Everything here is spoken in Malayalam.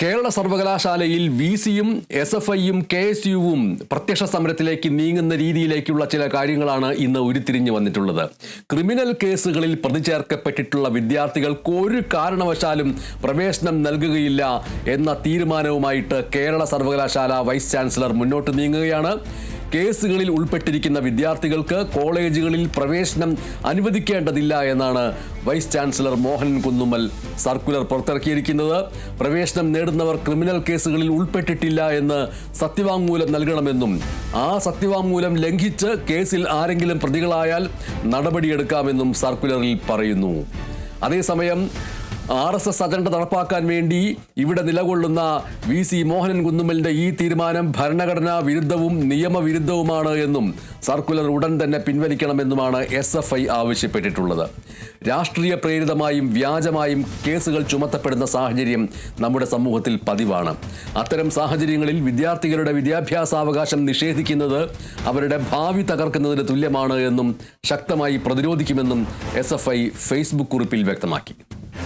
കേരള സർവകലാശാലയിൽ വി സിയും എസ് എഫ് ഐയും കെ എസ് യുവും പ്രത്യക്ഷ സമരത്തിലേക്ക് നീങ്ങുന്ന രീതിയിലേക്കുള്ള ചില കാര്യങ്ങളാണ് ഇന്ന് ഉരുത്തിരിഞ്ഞു വന്നിട്ടുള്ളത്. ക്രിമിനൽ കേസുകളിൽ പ്രതിചേർക്കപ്പെട്ടിട്ടുള്ള വിദ്യാർത്ഥികൾക്ക് ഒരു കാരണവശാലും പ്രവേശനം നൽകുകയില്ല എന്ന തീരുമാനവുമായിട്ട് കേരള സർവകലാശാല വൈസ് ചാൻസലർ മുന്നോട്ട് നീങ്ങുകയാണ്. കേസുകളിൽ ഉൾപ്പെട്ടിരിക്കുന്ന വിദ്യാർത്ഥികൾക്ക് കോളേജുകളിൽ പ്രവേശനം അനുവദിക്കേണ്ടതില്ല എന്നാണ് vice chancellor Mohan Kunnummal circular പുറത്തിറക്കിയിരിക്കുന്നത്. പ്രവേശനം നേടുന്നവർ ക്രിമിനൽ കേസുകളിൽ ഉൾപ്പെട്ടിട്ടില്ല എന്ന് സത്യവാങ്മൂലം നൽകണമെന്നും ആ സത്യവാങ്മൂലം ലംഘിച്ച് കേസിൽ ആരെങ്കിലും പ്രതികളായാൽ നടപടിയെടുക്കാമെന്നും സർക്കുലറിൽ പറയുന്നു. അതേസമയം ആർ എസ് എസ് അജണ്ട നടപ്പാക്കാൻ വേണ്ടി ഇവിടെ നിലകൊള്ളുന്ന വി സി മോഹനൻ കുന്നുമ്മലിന്റെ ഈ തീരുമാനം ഭരണഘടനാ വിരുദ്ധവും നിയമവിരുദ്ധവുമാണ് എന്നും സർക്കുലർ ഉടൻ തന്നെ പിൻവലിക്കണമെന്നുമാണ് എസ് എഫ് ഐ ആവശ്യപ്പെട്ടിട്ടുള്ളത്. രാഷ്ട്രീയ പ്രേരിതമായും വ്യാജമായും കേസുകൾ ചുമത്തപ്പെടുന്ന സാഹചര്യം നമ്മുടെ സമൂഹത്തിൽ പതിവാണ്. അത്തരം സാഹചര്യങ്ങളിൽ വിദ്യാർത്ഥികളുടെ വിദ്യാഭ്യാസാവകാശം നിഷേധിക്കുന്നത് അവരുടെ ഭാവി തകർക്കുന്നതിന് തുല്യമാണ് എന്നും ശക്തമായി പ്രതിരോധിക്കുമെന്നും എസ് എഫ് ഐ ഫേസ്ബുക്ക് കുറിപ്പിൽ വ്യക്തമാക്കി.